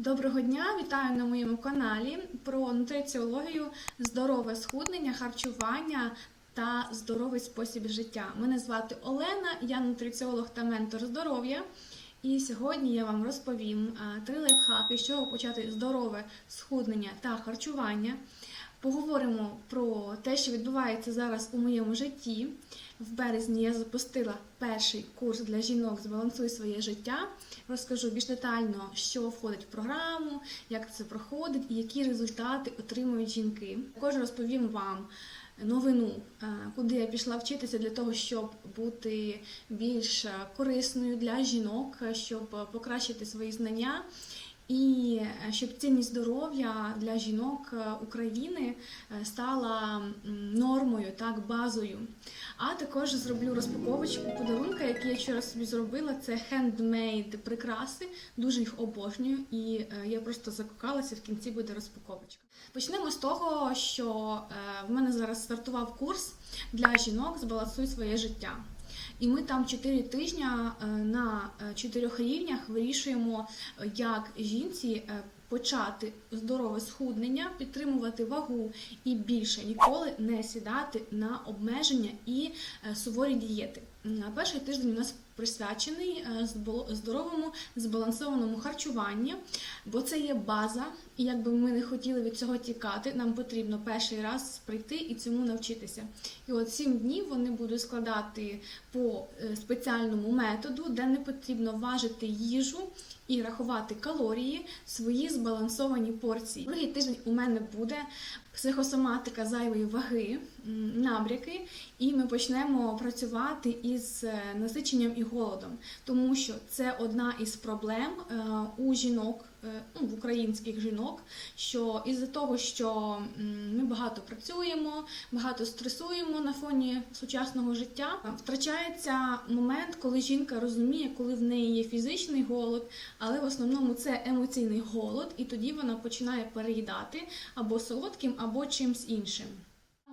Доброго дня, вітаю на моєму каналі про нутриціологію, здорове схуднення, харчування та здоровий спосіб життя. Мене звати Олена, я нутриціолог та ментор здоров'я. І сьогодні я вам розповім три лайфхаки, з чого почати здорове схуднення та харчування. Поговоримо про те, що відбувається зараз у моєму житті. В березні я запустила перший курс для жінок Збалансуй своє життя. Розкажу більш детально, що входить в програму, як це проходить і які результати отримують жінки. Також розповім вам новину, е, куди я пішла вчитися для того, щоб бути більш корисною для жінок, щоб покращити свої знання. І е, щоб цінність здоров'я для жінок е, України е, стала нормою, так, базою. А також зроблю розпаковочку подарунка, який я вчора собі зробила. Це хендмейд прикраси. Дуже їх обожнюю, і я просто закохалася. В кінці буде розпаковочка. Почнемо з того, що в мене зараз стартував курс для жінок Збалансуй своє життя. І ми там 4 тижні е, на е, чотирьох рівнях вирішуємо, е, як жінці почати здорове схуднення, підтримувати вагу і більше ніколи не сідати на обмеження і суворі дієти. Перший тиждень у нас присвячений здоровому збалансованому харчуванню, бо це є база, і якби ми не хотіли від цього тікати, нам потрібно перший раз прийти і цьому навчитися. І от сім днів вони будуть складати по е, спеціальному методу, де не потрібно важити їжу і рахувати калорії, свої збалансовані порції. Другий тиждень у мене буде психосоматика зайвої ваги, набряки, і ми почнемо працювати із е, насиченням і голодом, тому що це одна із проблем е, у жінок. Е, Ну, в українських жінок, що із-за того, що ми багато працюємо, багато стресуємо на фоні сучасного життя, втрачається момент, коли жінка розуміє, коли в неї є фізичний голод, але в основному це емоційний голод, і тоді вона починає переїдати або солодким, або чимсь іншим.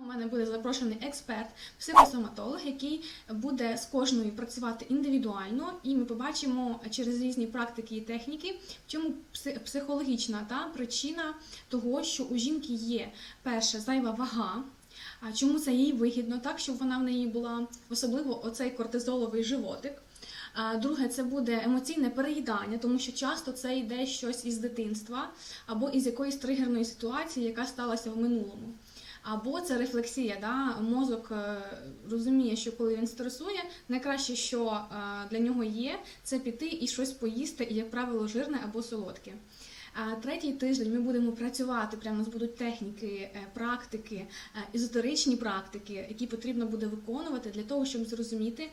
У мене буде запрошений експерт, психосоматолог, який буде з кожною працювати індивідуально, і ми побачимо через різні практики і техніки, в чому психологічна та причина того, що у жінки є перше зайва вага. А чому це їй вигідно, так щоб вона в неї була, особливо оцей кортизоловий животик. Друге, це буде емоційне переїдання, тому що часто це йде щось із дитинства або із якоїсь тригерної ситуації, яка сталася в минулому. Або це рефлексія, да? мозок е, розуміє, що коли він стресує, найкраще, що е, для нього є, це піти і щось поїсти, і, як правило, жирне або солодке. А третій тиждень ми будемо працювати. Прямо у нас будуть техніки, е, практики, е, езотеричні практики, які потрібно буде виконувати для того, щоб зрозуміти,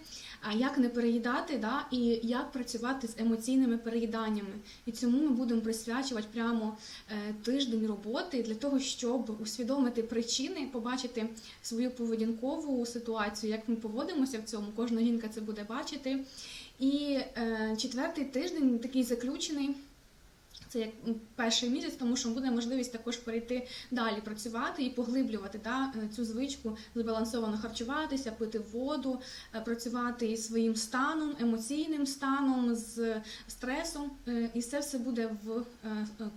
як не переїдати, да, і як працювати з емоційними переїданнями. І цьому ми будемо присвячувати прямо е, тиждень роботи для того, щоб усвідомити причини, побачити свою поведінкову ситуацію, як ми поводимося в цьому. Кожна жінка це буде бачити. І четвертий тиждень такий заключений. Це як перший місяць, тому що буде можливість також перейти далі працювати і поглиблювати да, е, цю звичку, збалансовано харчуватися, пити воду, е, працювати із своїм станом, емоційним станом, з стресом. е, І це все буде в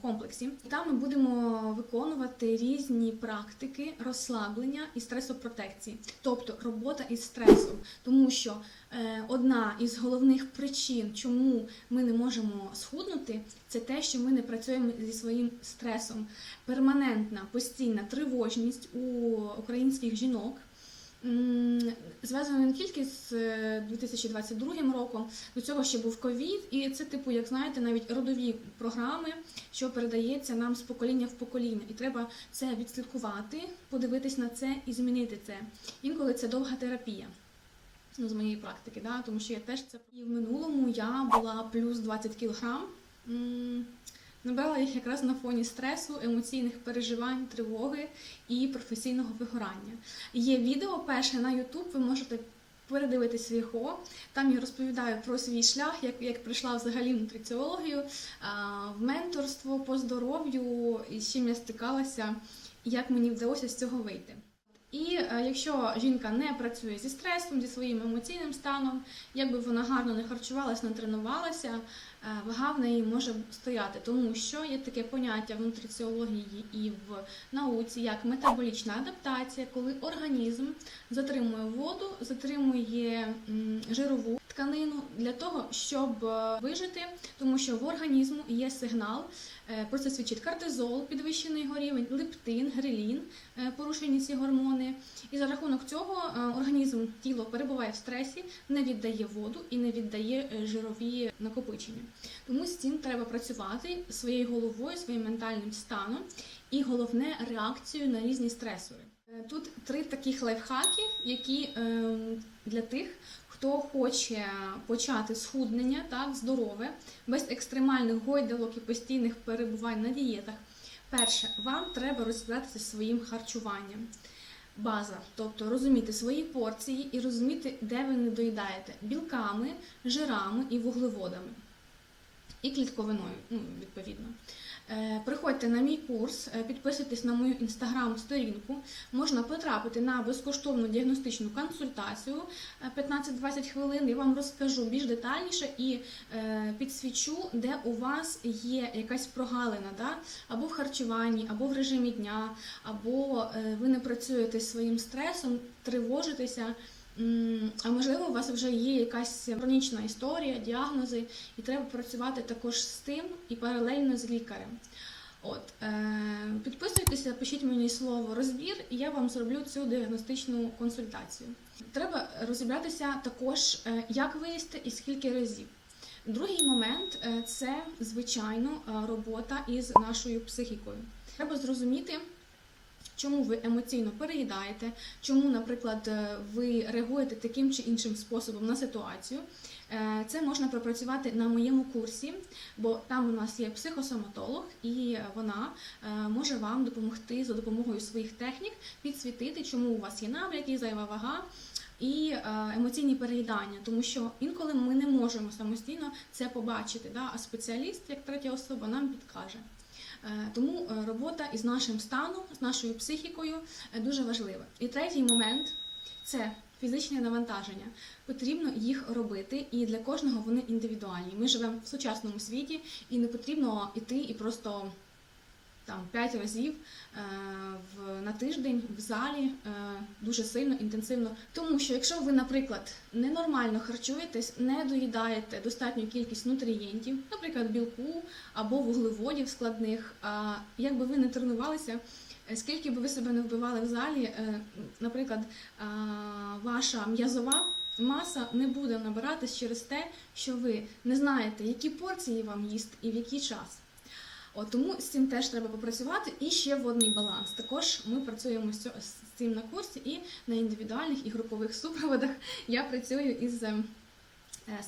комплексі. Там ми будемо виконувати різні практики розслаблення і стресопротекції, тобто робота із стресом, тому що одна із головних причин, чому ми не можемо схуднути, це те, що ми не працюємо зі своїм стресом. Перманентна постійна тривожність у українських жінок. Зв'язано не тільки з е, 2022 роком, до цього ще був ковід, і це, типу, як знаєте, навіть родові програми, що передається нам з покоління в покоління. І треба це відслідкувати, подивитись на це і змінити це. Інколи це довга терапія. Ну, з моєї практики, да? тому що я теж це і в минулому я була плюс 20 кілограм. Набрала їх якраз на фоні стресу, емоційних переживань, тривоги і професійного вигорання. Є відео перше на YouTube, ви можете передивитись його. Там я розповідаю про свій шлях, як, як прийшла взагалі нутриціологію, в менторство по здоров'ю, і з чим я стикалася, як мені вдалося з цього вийти. І е, якщо жінка не працює зі стресом, зі своїм емоційним станом, якби вона гарно не харчувалася, не тренувалася, вага в неї може стояти, тому що є таке поняття в нутриціології і в науці, як метаболічна адаптація, коли організм затримує воду, затримує жирову тканину для того, щоб е, вижити, тому що в організму є сигнал. е, Про це свідчить кортизол, підвищений його рівень, лептин, грелін, е, порушені ці гормони. І за рахунок цього е, організм тіло перебуває в стресі, не віддає воду і не віддає е, жирові накопичення. Тому з цим треба працювати своєю головою, своїм ментальним станом і головне реакцією на різні стресори. Е, Тут три таких лайфхаки, які е, для тих, хто хоче почати схуднення, так, здорове, без екстремальних гойдалок і постійних перебувань на дієтах. Перше, вам треба розібратися зі своїм харчуванням. База, тобто розуміти свої порції і розуміти, де ви не доїдаєте білками, жирами і вуглеводами, і клітковиною, ну, відповідно. Е, Приходьте на мій курс, е, підписуйтесь на мою інстаграм-сторінку. Можна потрапити на безкоштовну діагностичну консультацію е, 15-20 хвилин. Я вам розкажу більш детальніше і е, підсвічу, де у вас є якась прогалина, да? або в харчуванні, або в режимі дня, або е, ви не працюєте зі своїм стресом, тривожитеся. А можливо, у вас вже є якась хронічна історія, діагнози, і треба працювати також з тим і паралельно з лікарем. От е, підписуйтеся, пишіть мені слово розбір, і я вам зроблю цю діагностичну консультацію. Треба розібратися також, е, як виїсти і скільки разів. Другий момент е, це звичайно робота із нашою психікою. Треба зрозуміти, чому ви емоційно переїдаєте, чому, наприклад, е, ви реагуєте таким чи іншим способом на ситуацію. Е, Це можна пропрацювати на моєму курсі, бо там у нас є психосоматолог, і вона е, може вам допомогти за допомогою своїх технік підсвітити, чому у вас є набряки, зайва вага. І емоційні переїдання, тому що інколи ми не можемо самостійно це побачити, да? а спеціаліст, як третя особа, нам підкаже. Е, Тому е, робота із нашим станом, з нашою психікою е, дуже важлива. І третій момент це фізичне навантаження. Потрібно їх робити, і для кожного вони індивідуальні. Ми живемо в сучасному світі, і не потрібно іти і просто там п'ять разів е, на тиждень в залі е, дуже сильно, інтенсивно. Тому що якщо ви, наприклад, ненормально харчуєтесь, не доїдаєте достатню кількість нутрієнтів, наприклад, білку або вуглеводів складних, а якби ви не тренувалися. е, Скільки би ви себе не вбивали в залі, наприклад, ваша м'язова маса не буде набиратись через те, що ви не знаєте, які порції вам їсти і в який час. От, тому з цим теж треба попрацювати. І ще водний баланс. Також ми працюємо з цим на курсі і на індивідуальних і групових супроводах я працюю із е,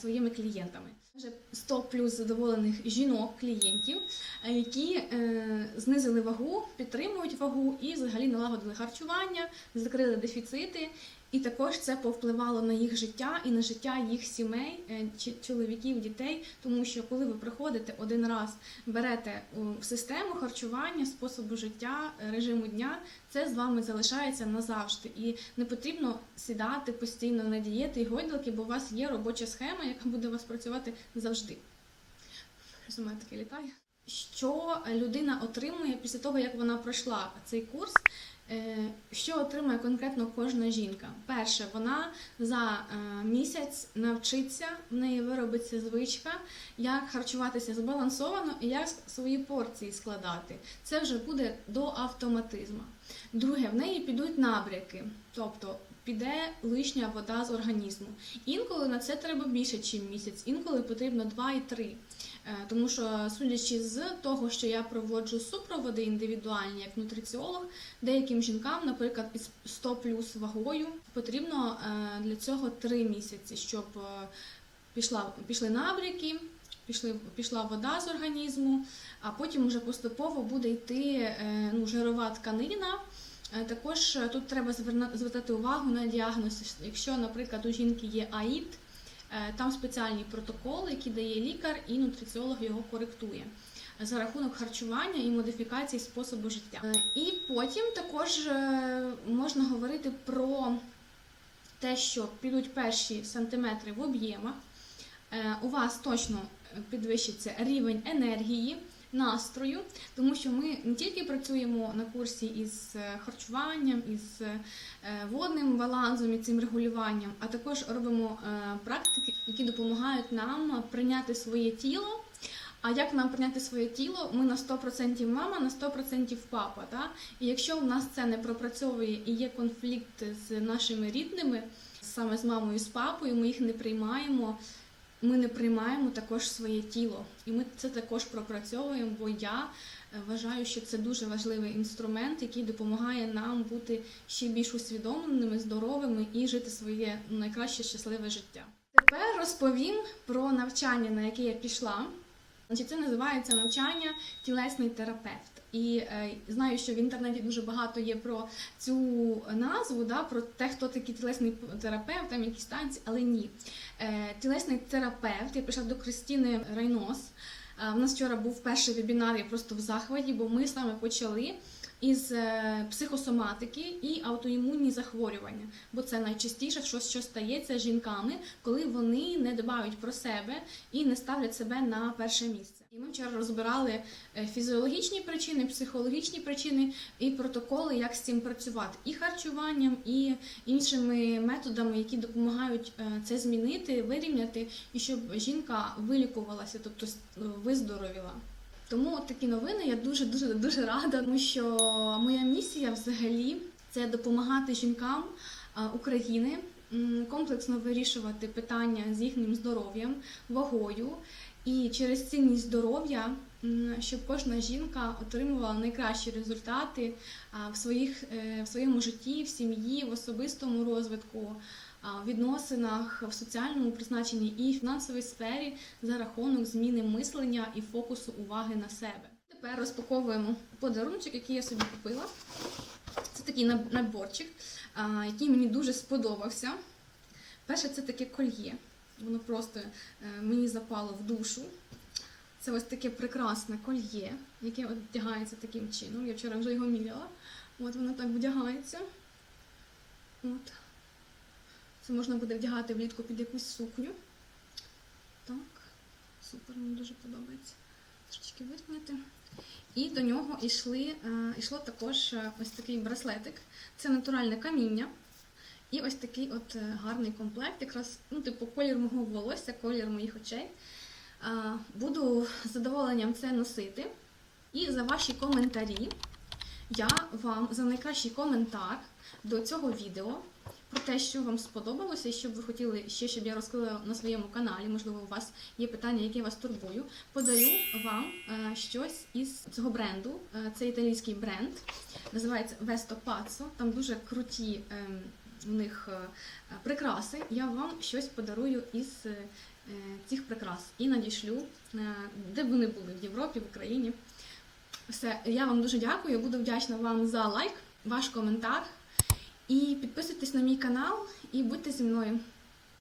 своїми клієнтами. Вже 100 плюс задоволених жінок клієнтів, е, які е, знизили вагу, підтримують вагу і взагалі налагодили харчування, закрили дефіцити. І також це повпливало на їх життя і на життя їх сімей, е, чоловіків, дітей, тому що коли ви приходите один раз, берете у систему харчування, способу життя, е, режиму дня, це з вами залишається назавжди. І не потрібно сідати постійно на дієти і гойдалки, бо у вас є робоча схема, яка буде у вас працювати завжди. У таке літає. Що людина отримує після того, як вона пройшла цей курс? Е, Що отримає конкретно кожна жінка? Перше, вона за е, місяць навчиться, в неї виробиться звичка, як харчуватися збалансовано і як свої порції складати. Це вже буде до автоматизму. Друге, в неї підуть набряки, тобто піде лишня вода з організму. Інколи на це треба більше, ніж місяць, інколи потрібно 2 і 3. Е, Тому що, судячи з того, що я проводжу супроводи індивідуальні як нутриціолог, деяким жінкам, наприклад, із 100 плюс вагою, потрібно е, для цього 3 місяці, щоб е, пішла, пішли набряки, пішли, пішла вода з організму, а потім вже поступово буде йти ну, жирова тканина. Е, Також е, тут треба звертати увагу на діагноз. Якщо, наприклад, у жінки є АІД, е, там спеціальний протокол, який дає лікар, і нутриціолог його коректує за рахунок харчування і модифікації способу життя. І потім також можна говорити про те, що підуть перші сантиметри в об'ємах. У вас точно підвищиться рівень енергії, настрою, тому що ми не тільки працюємо на курсі із е, харчуванням, із е, водним балансом і цим регулюванням, а також робимо е, практики, які допомагають нам прийняти своє тіло. А як нам прийняти своє тіло? Ми на 100% мама, на 100% папа. Да? І якщо в нас це не пропрацьовує і є конфлікт з нашими рідними, саме з мамою, з папою, ми їх не приймаємо. Ми не приймаємо також своє тіло, і ми це також пропрацьовуємо. Бо я е, вважаю, що це дуже важливий інструмент, який допомагає нам бути ще більш усвідомленими, здоровими і жити своє найкраще щасливе життя. Тепер розповім про навчання, на яке я пішла. Це називається навчання тілесний терапевт. І е, знаю, що в інтернеті дуже багато є про цю назву, да, про те, хто такий тілесний терапевт, там якісь танці, але ні. Е, тілесний терапевт, я прийшла до Кристіни Райнос. Е, У нас вчора був перший вебінар, я просто в захваті, бо ми саме почали із е, психосоматики і аутоімунні захворювання. Бо це найчастіше, що, що стається з жінками, коли вони не дбають про себе і не ставлять себе на перше місце. І ми вчора розбирали е, фізіологічні причини, психологічні причини і протоколи, як з цим працювати, і харчуванням, і іншими методами, які допомагають е, це змінити, вирівняти, і щоб жінка вилікувалася, тобто с- виздоровіла. Тому такі новини я дуже дуже дуже рада, тому що моя місія взагалі це допомагати жінкам України комплексно вирішувати питання з їхнім здоров'ям, вагою. І через цінність здоров'я, щоб кожна жінка отримувала найкращі результати в, своїх, е, в своєму житті, в сім'ї, в особистому розвитку, в відносинах, в соціальному призначенні і фінансовій сфері за рахунок зміни мислення і фокусу уваги на себе. Тепер розпаковуємо подарунок, який я собі купила. Це такий наборчик, який мені дуже сподобався. Перше, це таке кольє. Воно просто е, мені запало в душу. Це ось таке прекрасне кольє, яке от вдягається таким чином. Я вчора вже його міряла. От воно так вдягається. От. Це можна буде вдягати влітку під якусь сукню. Так, супер, мені дуже подобається. Трошечки вирівняти. І до нього йшли, е, йшло також е, ось такий браслетик. Це натуральне каміння. І ось такий от е, гарний комплект, якраз, ну, типу, колір мого волосся, колір моїх очей. Буду з задоволенням це носити. І за ваші коментарі я вам за найкращий коментар до цього відео про те, що вам сподобалося, і що б ви хотіли ще, щоб я розкрила на своєму каналі. Можливо, у вас є питання, які вас турбую. Подарю вам е, щось із цього бренду. Е, це італійський бренд, називається Vesto Pazzo. Там дуже круті ем, в них е, прикраси. Я вам щось подарую із е, цих прикрас і надішлю, е, де б вони були в Європі, в Україні. Все, я вам дуже дякую. Буду вдячна вам за лайк, ваш коментар. І підписуйтесь на мій канал і будьте зі мною.